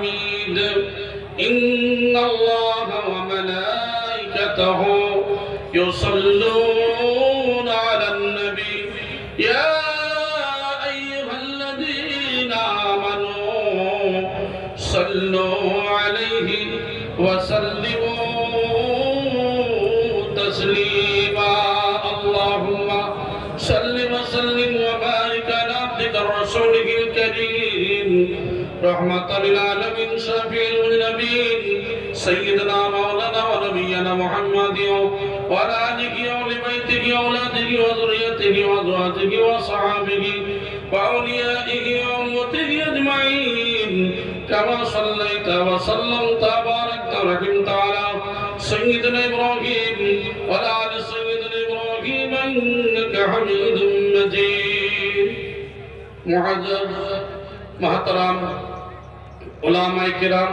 حميد إن الله وملائكته يصلون على النبي. يا أيها الذين آمنوا صلوا عليه وسلموا تسليما. اللهم صل وسلم وبارك على عبدك رسولك الكريم. رحمة للعالمين. كما صليت وسلمت وباركت ورحمت على سيدنا إبراهيم وعلى آل سيدنا إبراهيم إنك حميد مجيد معزز محترم ওলামাই কিরাম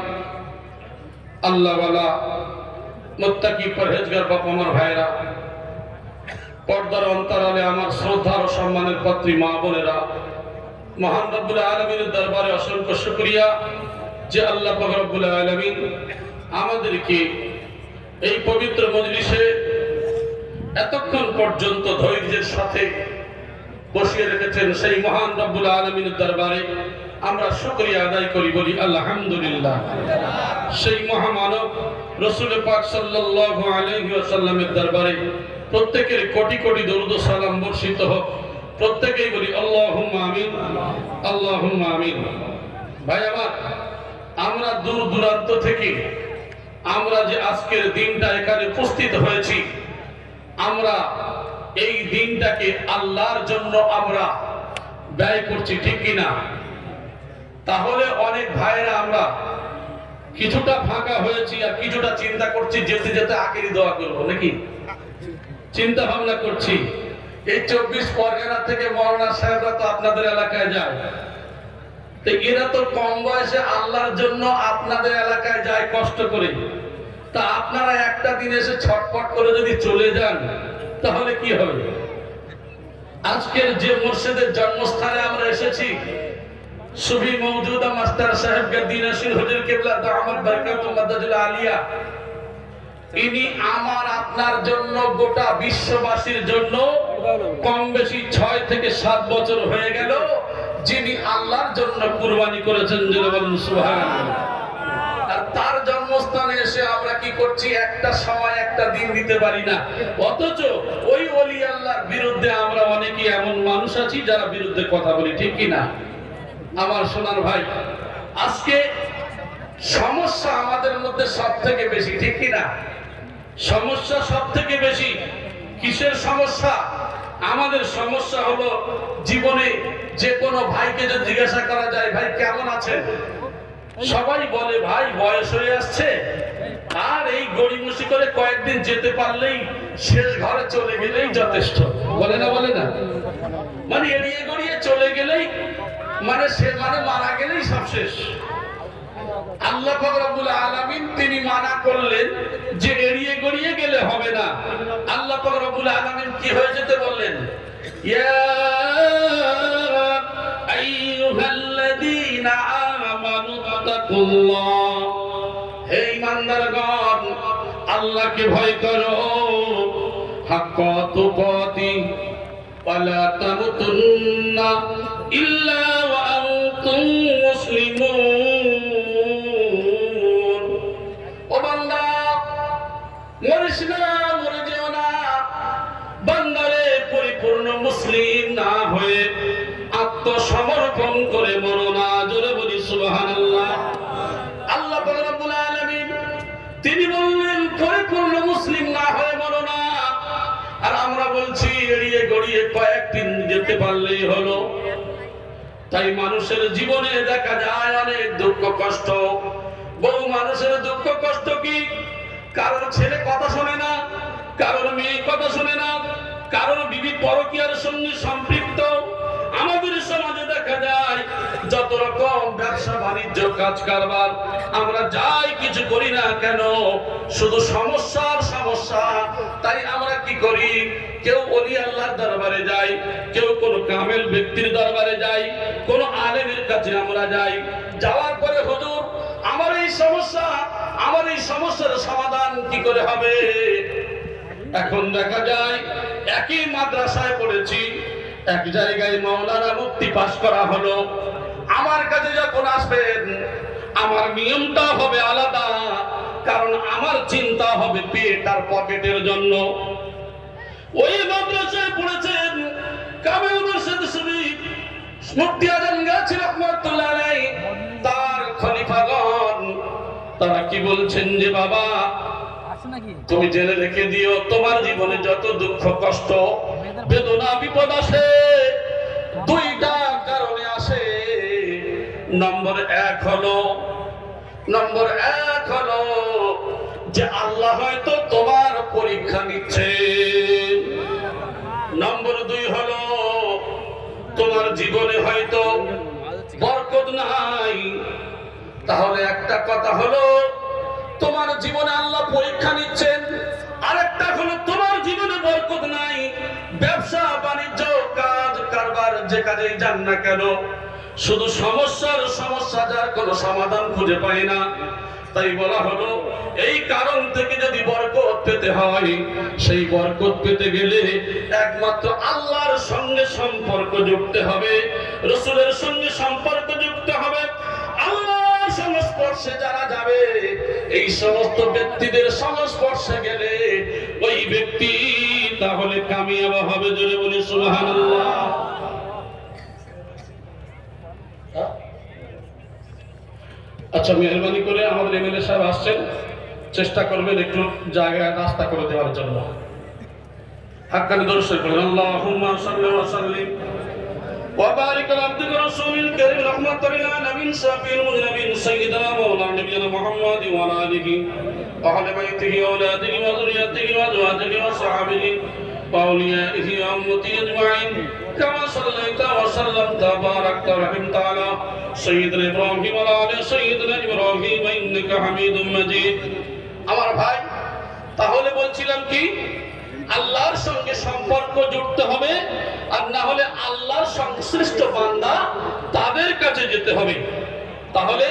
আল্লাহওয়ালা মুত্তাকি পরহেজগার বাপ আমার ভাইরা পর্দার অন্তরালে আমার শ্রদ্ধা ও সম্মানের পাত্রী মা বোনেরা মহান রব্বুল আলমীর দরবারে অসংখ্য শুক্রিয়া যে আল্লাহ রব্বুল আলমিন আমাদেরকে এই পবিত্র মজলিসে এতক্ষণ পর্যন্ত ধৈর্যের সাথে বসিয়ে রেখেছেন সেই মহান রব্বুল আলমিনের দরবারে আমরা শুকরিয়া আদায় করি, বলি আলহামদুলিল্লাহ। সেই মহামানব রসুল পাক সাল্লাল্লাহু আলাইহি ওয়াসাল্লামের দরবারে প্রত্যেকের কোটি কোটি দরুদ সালাম বর্ষিত হোক। প্রত্যেকেই বলি আল্লাহ আমিন আল্লাহ আমিন। ভাই আমার আমরা দূর দূরান্ত থেকে, আমরা যে আজকের দিনটা এখানে উপস্থিত হয়েছি, আমরা এই দিনটাকে আল্লাহর জন্য আমরা ব্যয় করছি, ঠিক কিনা? তাহলে অনেক ভাইরা আমরা কিছুটা ফাঁকা হয়েছি আর কিছুটা চিন্তা করছি, যেতে যেতে আখেরি দোয়া করব, নাকি? চিন্তা ভাবনা করছি। এই চব্বিশ পরগনা থেকে মরনা সাহেবরা তো আপনাদের এলাকায় যায়। এরা তো কম বয়সে আল্লাহর জন্য আপনাদের এলাকায় যায় কষ্ট করে। তা আপনারা একটা দিন এসে ছটপট করে যদি চলে যান, তাহলে কি হবে? আজকের যে মুর্শিদের জন্মস্থানে আমরা এসেছি, সুফি মৌজুদা মাস্টার সাহেব গদ্দিনাসির হুজুর কেবলা দামাত বরকাতুল মাদাদুল আলিয়া। ইনি আমার আপনার জন্য গোটা বিশ্ববাসীর জন্য কম বেশি ছয় থেকে সাত বছর হয়ে গেল। যিনি আল্লাহর জন্য কুরবানি করেছেন আর তার জন্মস্থানে এসে আমরা কি করছি? একটা সময়, একটা দিন দিতে পারি না। অথচ ওই ওলি আল্লাহর বিরুদ্ধে আমরা অনেকেই এমন মানুষ আছি যারা বিরুদ্ধে কথা বলি, ঠিক কি না? আমার সোনার ভাই, আজকে সমস্যা আমাদের মধ্যে সব থেকে বেশি, ঠিক কি না? সমস্যা সব থেকে বেশি কিসের সমস্যা? আমাদের সমস্যা হলো জীবনে যে কোনো ভাইকে যদি জিজ্ঞাসা করা যায়, ভাই, কেমন আছেন? সবাই বলে, ভাই, বয়স হয়ে আসছে। আর এই গড়িমসি করে কয়েকদিন যেতে পারলেই শেষ ঘরে চলে গেলেই যথেষ্ট। বলে না বলে না? মানে এড়িয়ে গড়িয়ে চলে গেলেই মানে সে মানে মারা গেলেই সব শেষ। আল্লাহ পাক রব্বুল আলামিন তিনি মানা করলেন যে এড়িয়ে গড়িয়ে গেলে হবে না। আল্লাহ পাক রব্বুল আলামিন কি হয়ে যেতে বললেন? ইয়া আইয়ুহাল্লাযীনা আমানু তাকুল্লাহ হে ইমানদারগণ, আল্লাহকে ভয় করো। হাক্কা তুকাতি ওয়ালা তামুতুন্না ইল্লা ওয়া আনতুম মুসলিমুন। পারলেই হলো। তাই মানুষের জীবনে দেখা যায় অনেক দুঃখ কষ্ট। বহু মানুষের দুঃখ কষ্ট কি? কারোর ছেলে কথা শোনে না, কারোর মেয়ে কথা শোনে না, কারোর বিবি পরকিয়ার সঙ্গে সম্পৃক্ত। আমাদের সমাজে যত রকম ব্যবসা, বাণিজ্য কাজ কারবার আমরা যাই কিছু করি না কেন, শুধু সমস্যার সমস্যা। তাই আমরা কি করি? কেউ অলি আল্লাহর দরবারে যাই, কেউ কোন কামেল ব্যক্তির দরবারে যাই, কোন আলেমের কাছে আমরা যাই। যাওয়ার পরে হুজুর এই সমস্যার সমাধান কি করে হবে? এখন দেখা যায়, একই মাদ্রাসায় পড়েছি, এক জায়গায় মাওলানা মুক্তি পাশ করা হলো। আমার কাছে যখন আসবেন আমার নিয়মটা হবে আলাদা কারণ আমার চিন্তা হবে পেট আর পকেটের জন্য। ওই মাদ্রাসায় পড়েছেন কামেল মুর্শিদ শরীফ মুফতি আজম গাছি রহমতুল্লাহ তার খলিফাগণ। তারা কি বলছেন যে বাবা তুমি জেনে রেখে দিও তোমার জীবনে যত দুঃখ কষ্ট বেদনা বিপদ আসে দুইটা নম্বর এক হলো, নম্বর এক হলো যে আল্লাহ হয়তো তোমার পরীক্ষা নিচ্ছে। নম্বর দুই হলো, তোমার জীবনে হয়তো বরকত নাই। তাহলে একটা কথা হলো, তোমার জীবনে আল্লাহ পরীক্ষা নিচ্ছেন। আরেকটা হলো, তোমার জীবনে বরকত নাই। ব্যবসা, বাণিজ্য, কাজ, কারবার, যে কাজেই যান না কেন শুধু সমস্যার সমস্যা যার কোনো সমাধান খুঁজে পাই না। তাই বলা হলো, এই কারণ থেকে যদি বরকত পেতে হয়, সেই বরকত পেতে গেলে একমাত্র আল্লাহর সঙ্গে সম্পর্ক যুক্ত হবে, রসুলের সঙ্গে সম্পর্ক যুক্ত হবে, আল্লাহর সংস্পর্শে যারা যাবে, এই সমস্ত ব্যক্তিদের সংস্পর্শে গেলে ওই ব্যক্তি তাহলে কামিয়াব হবে জোরে বলি সুবহানাল্লাহ। আচ্ছা মেহরবানি করে আমাদের এমএলএ সাহেব আসছেন চেষ্টা করবেন একটু জায়গায় রাস্তা করে দেওয়ার জন্য হাক্কানি দর্শক করেন আল্লাহুম্মা সাল্লি ওয়া সাল্লিম وبارك على عبدك رسول الكريم رحمة للعالمين شافي المذنبين سيدنا مولانا نبينا محمد وعلى آله وأهل بيته وأولاده وذريته وأزواجه وصحبه وأوليائه وأمته أجمعين كما صليت وسلمت وباركت ورحمت على সৈয়দুল ইব্রাহিম আলী সৈয়দুল ইব্রাহিম ইন্নাকা হামিদুম মাজিদ। আমার ভাই, তাহলে বলছিলাম কি? আল্লাহর সঙ্গে সম্পর্ক জুড়তে হবে আর না হলে আল্লাহর সংশ্লিষ্ট বান্দা তাদের কাছে যেতে হবে। তাহলে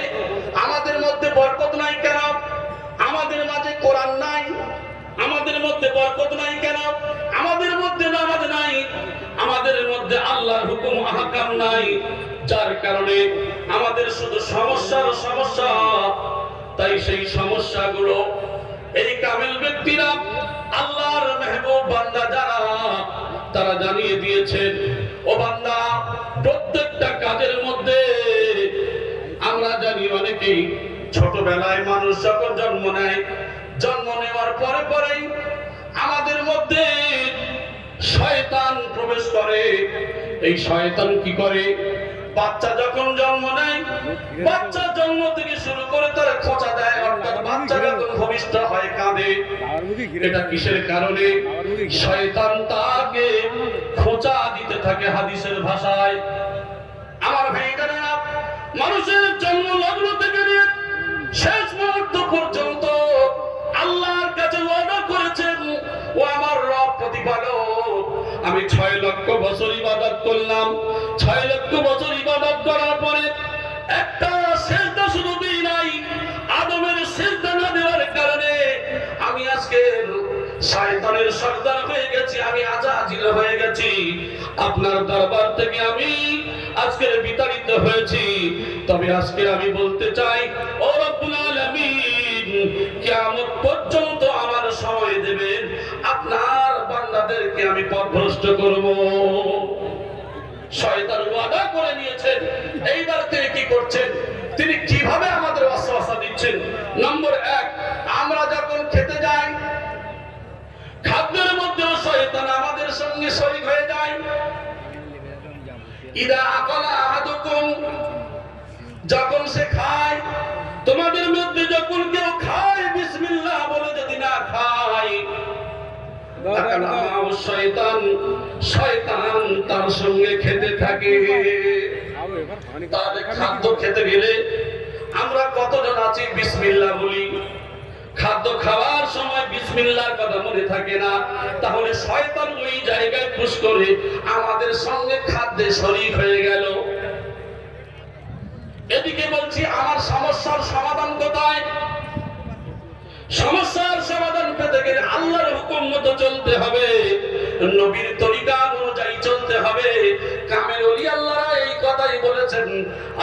আমাদের মধ্যে বরকত নাই কেন? আমাদের মাঝে কোরআন নাই। আমাদের মধ্যে বরকত নাই কেন? আমাদের মধ্যে নামাজ নাই। আমাদের মধ্যে আল্লাহর হুকুম, আহকাম নাই। যার কারণে আমাদের শুধু সমস্যার সমস্যা। তাই সেই সমস্যাগুলো এই কামেল ব্যক্তিরা আল্লাহর মেহবুব বান্দা যারা, তারা জানিয়ে দিয়েছেন, ও বান্দা, প্রত্যেকটা কাজের মধ্যে আমরা জানি অনেকেই ছোটবেলায় মানুষ যখন জন্ম নেয়, জন্ম নেওয়ার পরে পরেই আমাদের মধ্যে শয়তান প্রবেশ করে। এই শয়তান কি করে? বাচ্চা যখন জন্ম নেয়, বাচ্চা জন্ম থেকে শুরু করে তারা খোঁচা দেয়, অর্থাৎ বাচ্চা যখন ভূমিষ্ঠ হয় কাঁদে, এটা কিসের কারণে? শয়তান তাকে খোঁচা দিতে থাকে হাদিসের ভাষায়। আমার ভাইটারা মানুষের জন্ম লগ্ন থেকে নিয়ে শেষ মুহূর্ত পর্যন্ত আল্লাহর কাছে ওয়াদা করেছেন, ও আমার রব প্রতিপালক, আমি ছয় লক্ষ বছর ইবাদত করলাম, ছয় লক্ষ বছর শয়তানের সর্দার হয়ে গেছি, আমি আজাজিল হয়ে গেছি। আপনার দরবার থেকে আমি আজকের বিতাড়িত হয়েছি। তবে আজকে আমি বলতে চাই, ও রব্বুল আলামিন, কিয়ামত পর্যন্ত আমার সময় দেবেন, আপনার বান্দাদেরকে আমি পথভ্রষ্ট করব। শয়তান ওয়াদা করে নিয়েছেন, এইবার তিনি কি করছেন? তিনি কীভাবে আমাদের অশ্বাসা দিচ্ছেন? নম্বর এক যখন সে খায়, তোমাদের মধ্যে যখন কেউ খায়, বিসমিল্লাহ বলে যদি না খায় শয়তান শয়তান তার সঙ্গে খেতে থাকে। তাহলে খাদ্য খেতে গেলে আমরা কতজন আছি, বিসমিল্লাহ বলি? খাদ্য খাওয়ার সময় বিসমিল্লার কথা মনে থাকে না। তাহলে শয়তান ওই জায়গায় পুশ করে আমাদের সঙ্গে খাদ্যে শরীর হয়ে গেল। এদিকে বলছি, আমার সমস্যার সমাধান কোথায়? সমস্যার সমাধান পেতে গেলে আল্লাহর হুকুম মতো চলতে হবে। নবীর তরিকা অনুযায়ী চলতে হবে। কামের অলি আল্লাহরা এই কথাই বলেছেন।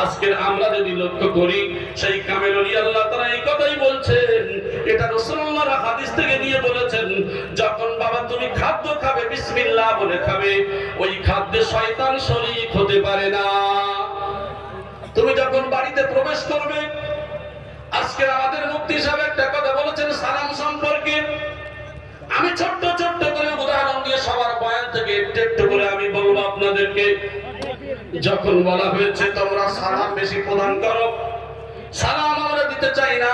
আজকের আমরা যদি লক্ষ্য করি, সেই কামের অলি আল্লাহ তারা এই কথাই বলছেন। এটা রাসূলুল্লাহর হাদিস থেকে নিয়ে বলেছেন, যখন বাবা তুমি খাদ্য খাবে, বিসমিল্লাহ বলে খাবে, ওই খাদ্যে শয়তান শরীক হতে পারে না। তুমি যখন বাড়িতে প্রবেশ করবে, আজকে আমাদের মুক্তি সাহেব একটা কথা বলেছেন সালাম সম্পর্কে। আমি ছোট্ট ছোট্ট সবার বয়ান থেকে একটু একটু করে আমি বলব আপনাদেরকে, যখন বলা হয়েছে তোমরা সালাম বেশি প্রদান করো, সালাম আমরা দিতে চাই না।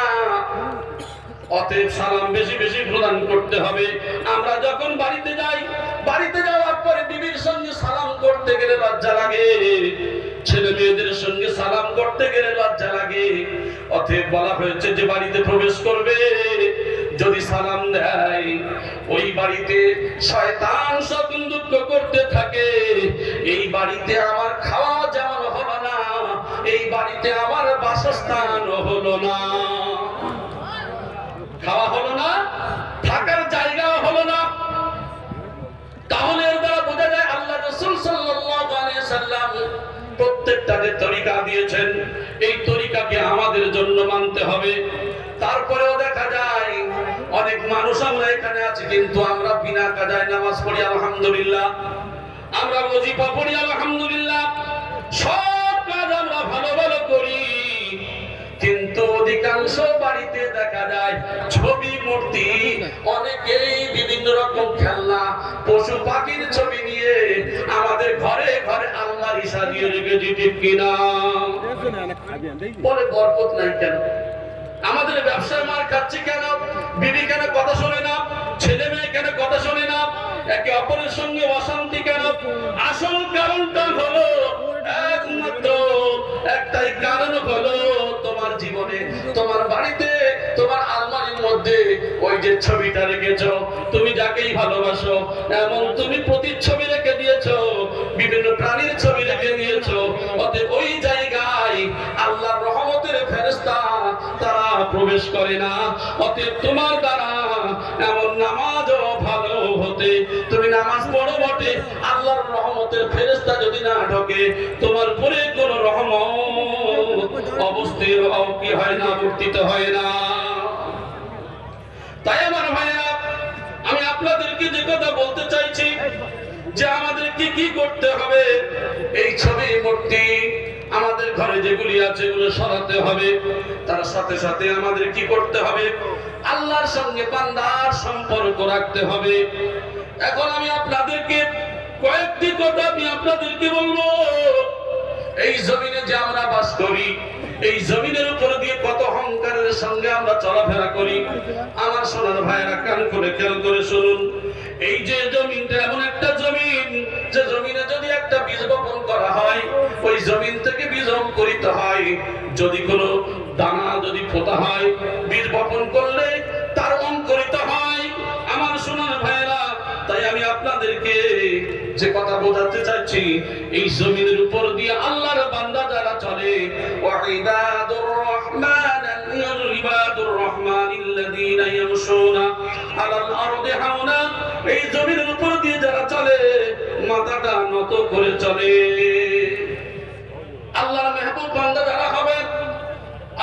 অতএব সালাম বেশি বেশি প্রদান করতে হবে। আমরা যখন বাড়িতে যাই, বাড়িতে যাওয়ার পরে বিবির সঙ্গে সালাম করতে গেলে লজ্জা লাগে। ছেলে মেয়েদের সঙ্গে সালাম করতে গেলে লজ্জা লাগে। অতএব বলা হয়েছে যে বাড়িতে প্রবেশ করবে। যদি সালাম দেয়, ওই বাড়িতে শয়তান সকল দুঃখ করতে থাকে। এই বাড়িতে আমার খাওয়া যেমন হলো না, এই বাড়িতে আমার বাসস্থান হলো না। খাওয়া হলো না, থাকার জায়গাও হলো না। তাহলে এর দ্বারা বোঝা যায় আল্লাহ রসুল সাল্লাল্লাহু আলাইহি সাল্লাম প্রত্যেকটা যে তরিকা দিয়েছেন। এই তরিকাকে আমাদের জন্য মানতে হবে। তারপরেও মানুষ আমরা এখানে আছি কিন্তু আমরা বিনা কাজায় নামাজ পড়ি আলহামদুলিল্লাহ। আমরা ওজিফা পড়ি আলহামদুলিল্লাহ। সব কাজ আমরা ভালো ভালো করি। কিন্তু অধিকাংশ বাড়িতে দেখা যায় ছবি মূর্তি অনেকেই বিভিন্ন রকম খেলনা পশু পাখির ছবি নিয়ে আমাদের ঘরে ঘরে আল্লাহর ইসা দিয়ে রেখেছি ঠিক কিনা বলে বরকত নাই কেন? আমাদের ব্যবসায় মার খাচ্ছে কেন? বিবি কেন কথা শোনে না? ছেলে মেয়ে কেন কথা শোনে না? একে অপরের সঙ্গে অশান্তি কেন? আসল কারণটা হলো একমাত্র একটাই কারণ হলো তোমার জীবনে, তোমার বাড়িতে, তোমার আলমারির মধ্যে ওই যে ছবিটা রেখেছো। তুমি যাকেই ভালোবাসো, এমন তুমি প্রতিচ্ছবি রেখে দিয়েছ, বিভিন্ন প্রাণীর ছবি রেখে দিয়েছ। অতএব ওই জায়গায় আল্লাহর রহমতের ফেরেশতা তারা প্রবেশ করে না। অতএব তোমার দ্বারা এমন নামাজও ভালো হতে। তুমি নামাজ পড়ো বটে। আল্লাহর রহমতের ফেরেশতা যদি না ঢোকে, তোমার উপরে কোনো রহমত অবস্থির কি হয় না, বর্তিত হয় না। তাই আমার ভাইয়া আমি আপনাদেরকে যে কথা বলতে চাইছি, যে আমাদেরকে কি করতে হবে, এই ছবি মূর্তি আমাদের ঘরে যেগুলি আছে এগুলো সরাতে হবে। তার সাথে সাথে আমাদের কি করতে হবে? আল্লাহর সঙ্গে বান্দার সম্পর্ক রাখতে হবে। এখন আমি আপনাদেরকে কয়েকটি কথা আমি আপনাদেরকে বলব। এই জমিনে যে আমরা বাস করি, এই জমিনের উপর দিয়ে কত অহংকারের সঙ্গে আমরা চলাফেরা করি। আমার সোনার ভাইয়েরা কান করে খেয়াল করে শুনুন। এই যে চাচ্ছি এই জমিনের উপর দিয়ে আল্লাহর বান্দা যারা চলে ওয়াইবাদুর রহমান ইবাদুর রহমান ইয়ামশুনা আলাল আরদি হাওনা, এই জমিনের উপর দিয়ে যারা চলে, মাথাটা নত করে চলে। আল্লাহর মেহবুব বান্দা যারা হবে,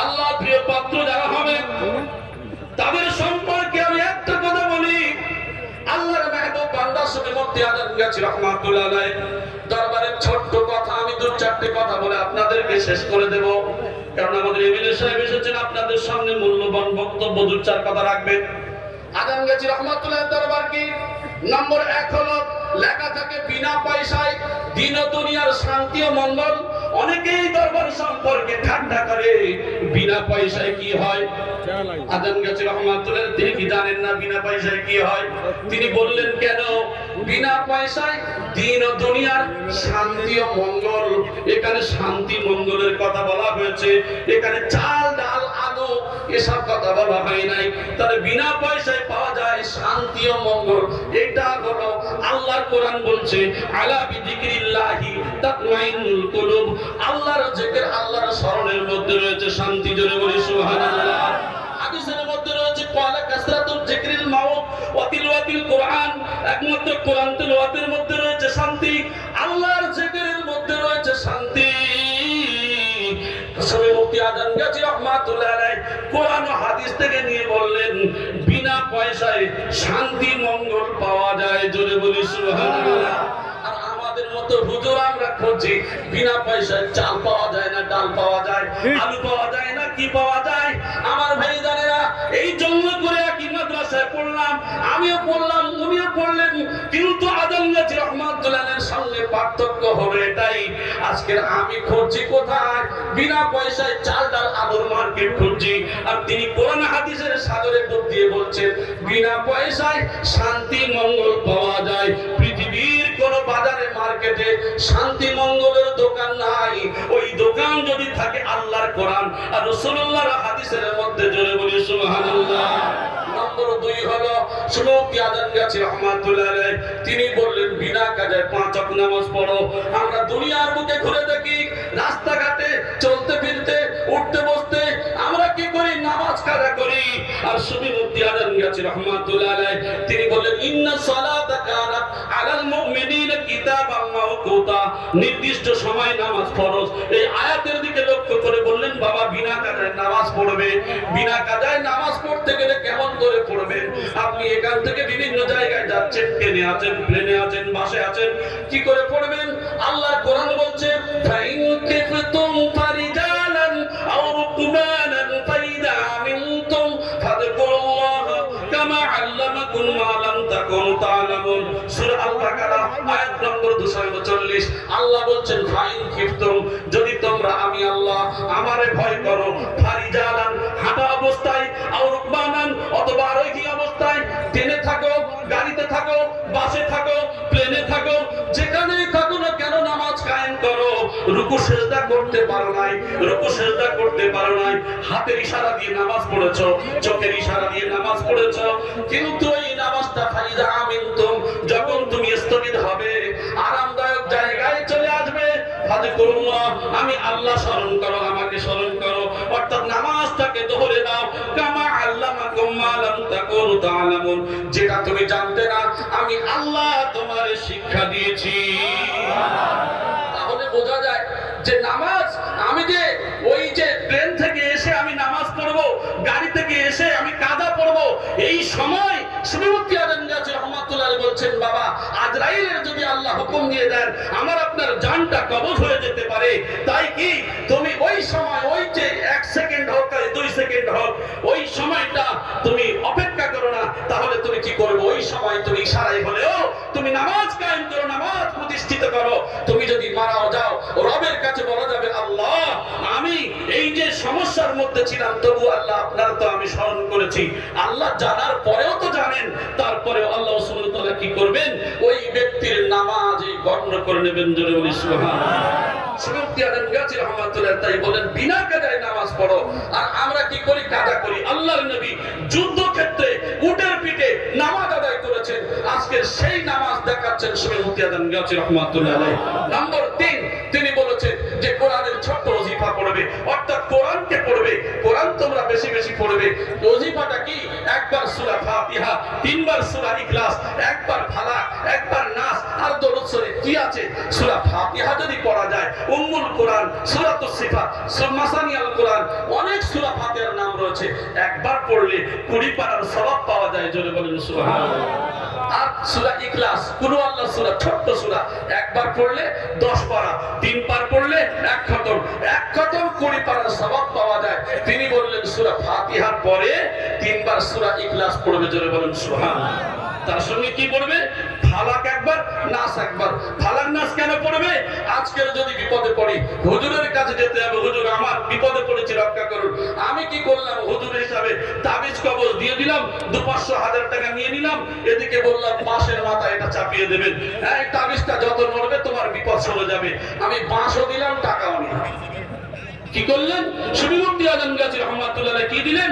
আল্লাহ প্রিয় পাত্র যারা হবে, তাদের সম্পর্কে আমি একটা কথা বলি। আল্লাহর মেহবুব বান্দা সঙ্গে মধ্যে আদান গেছি, রহমাতুল্লাহ দু চারটে কথা বলে আপনাদেরকে শেষ করে দেব। কারণ আমাদের এমএলএ সাহেব এসেছেন, আপনাদের সামনে মূল্যবান বক্তব্য, দু চার কথা রাখবেন। আদান গেছি রহমাতুল্লাহ দরবার কি? নম্বর এক হলো, লেখা থাকে, বিনা পয়সায় দিন দুনিয়ার শান্তি ও মঙ্গল। অনেকেই দরবার সম্পর্কে ঠান্ডা করে, বিনা পয়সায় কি হয়? আদম গেছে রহমাতুল্লাহ, তিনি কি জানেন না বিনা পয়সায় কি হয়? তিনি বললেন, কেন? বিনা পয়সায় দিন ও দুনিয়ার শান্তি ও মঙ্গল। এখানে শান্তি, মঙ্গলের কথা বলা হয়েছে। এখানে চাল, ডাল, আলু, এসব কথা বলা হয় নাই। তাহলে বিনা পয়সায় পাওয়া যায় শান্তি ও মঙ্গল। এটা হলো আল্লাহর কোরআন বলছে, আলা বিযিকরিল্লাহি তাতমাইন্নুল কুলুব। আল্লাহর জিকির আল্লাহর স্মরণের মধ্যে রয়েছে শান্তি। জোরে বলি, সুবহানাল্লাহ। কোরআন একমাত্র কোরআন তেলাওয়াতের মধ্যে রয়েছে শান্তি আল্লাহর জিকিরের মধ্যে রয়েছে শান্তি। তবে মুফতি আজম গাজী রহমাতুল্লাহ আলাইহি কোরআন ও হাদিস থেকে নিয়ে বললেন বিনা পয়সায় শান্তি মঙ্গল পাওয়া যায় জোরে বলি সুবহানাল্লাহ। আমাদের মতো হুজুর আমরা খুঁজি বিনা পয়সায় চাল পাওয়া যায় না ডাল পাওয়া যায় আলু পাওয়া যায় না কি পাওয়া যায়? আমার ভাই জানেরা এই জন্য করে মাদ্রাসায় পড়লাম, আমিও পড়লাম পড়লেন কিন্তু রহমাতুল্লাহের পার্থক্য এটাই। আমি খুঁজছি কোথায়? বিনা পয়সায় চাল ডাল মার্কেট খুঁজছি। আর তিনি কোরআন হাদিসের দিয়ে বলছেন, বিনা পয়সায় শান্তি, মঙ্গল পাওয়া যায়। পৃথিবীর কোন বাজারে, মার্কেটে শান্তি, মঙ্গলের দোকান নাই। ওই দোকান যদি থাকে আল্লাহর কোরআন। আর রাসূলুল্লাহর হাদিসের মধ্যে জোরে বলি, সুবহানাল্লাহ। নম্বর দুই হলো সুলকি আজান গাছি রহমাতুল্লাহ তিনি বললেন, বিনা কাজে পাঁচ ওয়াক্ত নামাজ পড়ো। আমরা দুনিয়ার বুকে ঘুরে দেখি, রাস্তাঘাটে চলতে ফিরতে, উঠতে বসতে, আমরা কি করি? নামাজ কাজা করি। আর সুবি মুফতি আজান গাছি রহমাতুল্লাহ তিনি বললেন, ইন্না সালাতা কানাত আলাল মুমিনিনা কিতাবাম মাওকুতা। নির্দিষ্ট সময় নামাজ ফরজ। এই আয়াতের দিকে লক্ষ্য করে বললেন, বাবা, বিনা কাজায় নামাজ পড়বে। বিনা কাজায় নামাজ পড়তে গেলে কেমন করে পড়বেন আপনি এখান থেকে বিভিন্ন জায়গায় যাচ্ছেন ট্রেনে আছেন, প্লেনে আছেন, বাসে আছেন, কি করে পড়বেন? আল্লাহ কোরআন বলছে, ফাইন কিফতুম ফারিজালান আও রুকবানান ফাইদা আমিনতুম ফাযকুরুল্লাহ কামা আল্লামাকুম মা লাম তাকুনু তা'লামুন সূরা আল বাকারা আয়াত নম্বর 240 আল্লাহ বলছেন, ফাইন যদি তোমরা আমি আল্লাহ আমারে ভয় করো, ফারিজালান হাঁটা অবস্থায় রুকু সেজদা করতে পারো নাই, রুকু সেজদা করতে পারো নাই। হাতের ইশারা দিয়ে নামাজ পড়েছো, চোখের ইশারা দিয়ে নামাজ পড়েছো, কিন্তু এই নামাজটা ফাইদা আমিনতুম, যখন তুমি স্থগিত হবে, আরামদায়ক জায়গায় চলে আসবে। আমি আল্লাহ স্মরণ করো, আমাকে স্মরণ করো। অর্থাৎ নামাজটাকে ধরে দাও, কামা তা'লামুন যেটা তুমি জানতে না, আমি আল্লাহ তোমারে শিক্ষা দিয়েছি। সময় শ্রীমতী রহমাতুল্লাহ বলছেন, বাবা আজরাইলের যদি আল্লাহ হুকুম দিয়ে দেন, আমার আপনার জানটা কবজ হয়ে যেতে পারে। তাই কি? তুমি ওই সময়, ওই যে এক সেকেন্ড হোক আর দুই সেকেন্ড হোক, ওই সময়টা তুমি অপেক্ষা করো না। তাহলে তুমি কি করবে? ওই সময় তুমি ইশারায় হলেও তুমি নামাজ সমস্যার মধ্যে ছিলাম, তবু আল্লাহ আপনার তো আমি স্মরণ করেছি। আল্লাহ জানার পরেও তো জানেন তারপরে আল্লাহ কি করবেন? ওই ব্যক্তির নামাজ এই গণ্য করে নেবেন পিঠে নামাজ আদায় করেছেন। আজকে সেই নামাজ দেখাচ্ছেন 3 তিনি বলেছেন যে কোরআনের ছোট্ট পড়বে, অর্থাৎ কোরআনকে পড়বে। কোরআন তোমরা বেশি বেশি পড়বে। ওজিফাটা কি? একবার সূরা ফাতিহা, তিনবার সূরা ইখলাস, একবার ফালাক, একবার নাস, আর দরুদ শরীফ কি আছে? সূরা ফাতিহা যদি পড়া যায়, উম্মুল কোরআন, সূরাতুস সিফাত মাসানি আল কোরআন, অনেক সূরা ফাতিহার নাম রয়েছে। একবার পড়লে কুড়ি পারার সওয়াব পাওয়া যায়, জোরে বলেন সুবহানাল্লাহ। আর সুরা ইখলাস, কুলু আল্লাহ সুরা, ছোট্ট সুরা। একবার পড়লে 10 পারা, তিন পার পড়লে এক খতম। এক খতম, কুড়ি পারার সবাব পাওয়া যায়। তিনি বললেন, সুরা ফাতিহার পরে তিনবার সুরা ইখলাস পড়বে, জোরে বলেন সুহান তার সঙ্গে কি পড়বে? ফালাক একবার, নাস একবার। ফালাক নাস কেন পড়বে? যদি বিপদে পড়ি, হুজুরের কাছে যেতে হবে, হুজুর আমার বিপদে পড়েছি, রক্ষা করুন। আমি কি করলাম? হিসাবে তাবিজ কবজ দিয়ে দিলাম, দু পাঁচশো হাজার টাকা নিয়ে নিলাম, এদিকে বললাম, বাঁশের মাথা এটা চাপিয়ে দেবেন। হ্যাঁ তাবিজটা যত নড়বে, তোমার বিপদ সরে যাবে। আমি বাঁশও দিলাম, টাকাও নিলাম। কি করলেন? সুবিমুক্তি আজম গাজী রহমাতুল্লাহ কি দিলেন?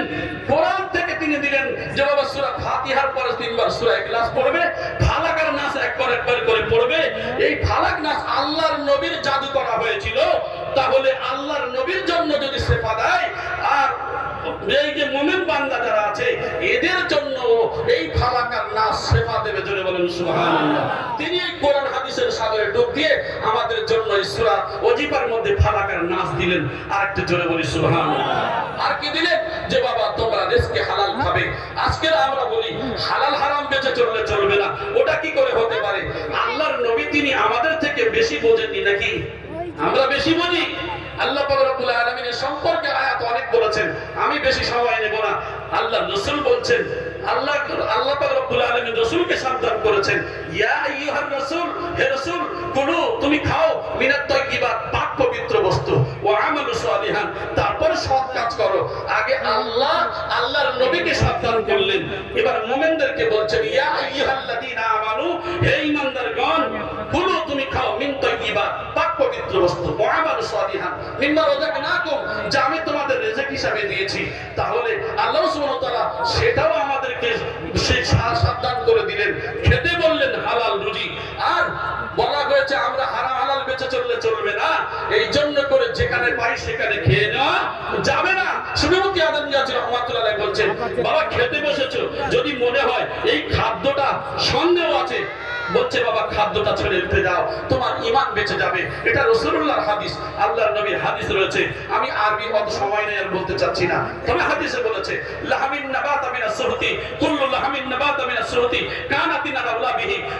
কোরআন থেকে তিনি দিলেন যে বাবা সূরা ফাতিহার পরে তিনবার সূরা ইখলাস পড়বে, ফালাকার নাস একবার একবার করে পড়বে। এই ফালাক নাস আল্লাহর নবীর জাদু করা হয়েছিল। তাহলে আল্লাহর নবীর জন্য যদি সেফা দেয়, আর এই যে মোমেন বান্দা যারা আছে, এদের জন্য এই ফালাকার নাচ সেবা দেবে জোরে বলেন তিনি এই কোরআন হাদিসের সাগরে ডুব দিয়ে আমাদের জন্য এই মধ্যে ফালাকার নাচ দিলেন। জোরে বলি আর কি দিলেন? যে বাবা, তোমরা হালাল খাবে। আজকে আমরা বলি, হালাল হারাম বেঁচে চললে চলবে না। ওটা কি করে হতে পারে? আল্লাহর নবী তিনি আমাদের থেকে বেশি বোঝেননি নাকি? আমরা বেশি বুঝি। আল্লাহ রব্বুল সম্পর্কে আয়াত অনেক বলেছেন। আমি বেশি সময় নেব না। আল্লাহ বলছেন, আল্লাহ আল্লাহ পাক রব্বুল আলামিন রাসূলকে করেছেন। ইয়া আইয়ুহার রাসূল, হে রাসূল তুমি খাও। মিনাত তাইয়িবাত পাক পবিত্র বস্তু। আমালু সালিহান, তারপরে সৎ কাজ করো। আগে আল্লাহ, আল্লাহর নবীকে সাবধান করলেন। এবার মুমিনদেরকে বলছেন, ইয়া আইয়ুহাল্লাযীনা আমানু, হে ঈমানদারগণ আমি তোমাদের রিজিক হিসাবে দিয়েছি। তাহলে আল্লাহ সুবহানাহু সেটাও আমাদেরকে সাবধান করে দিলেন। খেতে বললেন হালাল রুজি আর বলা হয়েছে আমরা হারাম হালাল বেঁচে চললে চলবে না। এই জন্য করে যেখানে পাই সেখানে খেয়ে নেওয়া যাবে না। শুভমতি আদম গাছ রহমাতুল্লাহ বলছেন, বাবা, খেতে বসেছো। যদি মনে হয় এই খাদ্যটা সন্দেহ আছে বলছে বাবা, খাদ্যটা ছেড়ে উঠে যাও। তোমার ইমান বেঁচে যাবে। এটা রসুল্লাহর হাদিস। আল্লাহর নবীর হাদিস রয়েছে। আমি আরবি অত সময় নেই, আর বলতে চাচ্ছি না। তবে হাদিসে বলেছে, লাহামিন নাবাতা মিনাস সুহতি, কুল্লু লাহামিন নাবাতা মিনাস সুহতি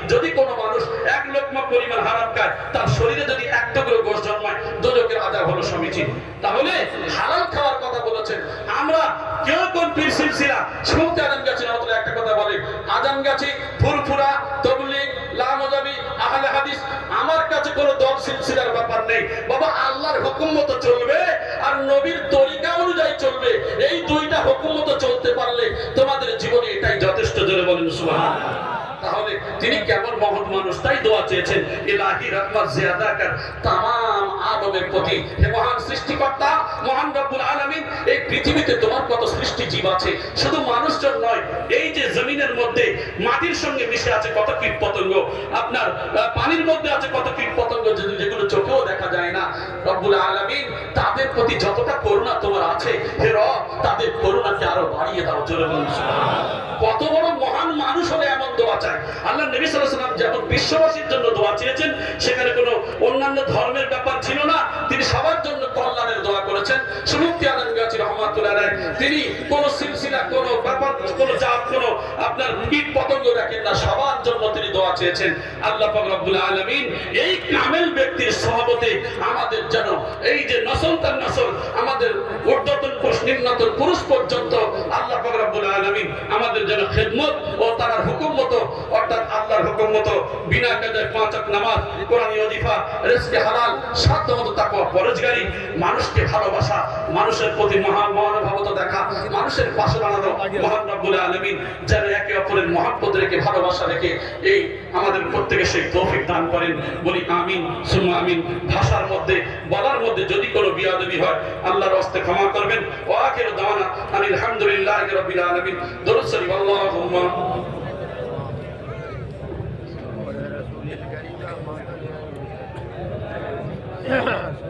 যদি কোনো মানুষ এক পরিমাণ হারাম খায়, তার শরীরে যদি এক টুকরো গোশ জন্মায়, দোজকের হলো সমীচীন। তাহলে হালাল খাওয়ার কথা বলেছেন। আমরা কেউ কোন পীর সিলসিলা। শুনতে আদান গাছে, রহমতুল্লাহ, একটা কথা বলে। আদান গাছে, ফুরফুরা, তবলিগ লামজাবি আহলে হাদিস। আমার কাছে কোনো দল সিলসিলার ব্যাপার নেই। বাবা, আল্লাহর হুকুম মতো চলবে আর নবীর তরিকা অনুযায়ী চলবে। এই দুইটা হুকুম মতো চলতে পারলে তোমাদের জীবনে এটাই যথেষ্ট, জোরে বলেন সুবহানাল্লাহ। তাহলে তিনি কেমন মহৎ মানুষ? তাই দোয়া চেয়েছেন, ইলাহি রহমত জিয়াদা কর তাম আদমের প্রতি হে মহান সৃষ্টিকর্তা, মহান রব্বুল আলামিন, এই পৃথিবীতে তোমার কত সৃষ্টি জীব আছে? শুধু মানুষজন নয়, এই যে জমিনের মধ্যে মাটির সঙ্গে মিশে আছে কত কীট পতঙ্গ, আপনার পানির মধ্যে আছে কত কীট পতঙ্গ যেগুলো চোখেও দেখা যায় না। রব্বুল আলামিন, তাদের প্রতি যতটা করুণা তোমার আছে, হে রব, তাদের করুণাকে আরও বাড়িয়ে দাও বলুন, সুবহানাল্লাহ। কত বড় মহান মানুষ হলে এমন দোয়া চায়। আল্লাহ নবী সাল্লাল্লাহু ওয়াসাল্লাম যেমন বিশ্ববাসীর জন্য দোয়া চেয়েছেন, সেখানে কোনো অন্যান্য ধর্মের ব্যাপার ছিল না। তিনি সবার জন্য কল্যাণের দোয়া করেছেন। সুমুক্তি আলম গাছি রহমাতুল্লাহ আলাইহি, তিনি কোন সিলসিলা, কোন ব্যাপার, কোন জাত, কোন আপনার কীট পতঙ্গ রাখেন না। সবার জন্য তিনি দোয়া চেয়েছেন। আল্লাহ পাক রব্বুল আলামিন এই কামেল ব্যক্তির সহবতে আমাদের যেন, এই যে নসল তার নসল, আমাদের ঊর্ধ্বতন পুরুষ, নিম্নতন পুরুষ পর্যন্ত আমাদের যেন খেদমত ও তার হুকুম মতো, অর্থাৎ আল্লাহর হুকুম মতো বিনা কাজায় পাঁচ নামাজ, কোরআন ওয়াজিফা রিজকে হালাল, সাধ্য মতো তাকওয়া পরহেজগারি মানুষকে ভালোবাসা, মানুষের প্রতি মহান মহানুভবতা দেখা, মানুষের পাশে দাঁড়ানো মহান রব্বুল আলামিন যেন একে অপরের মহাব্বত রেখে, ভালোবাসা রেখে এই আমাদের প্রত্যেকে সেই তৌফিক দান করেন। বলি আমিন, সুম্মা আমিন। ভাষার মধ্যে, বলার মধ্যে যদি কোনো বিয়াদবি হয়, আল্লাহর হস্তে ক্ষমা করবেন। ও আখির দাওয়ানা আনিল হামদুলিল্লাহি রাব্বিল আলামিন। দরুদ শরীফ আল্লাহুম্মা Yeah.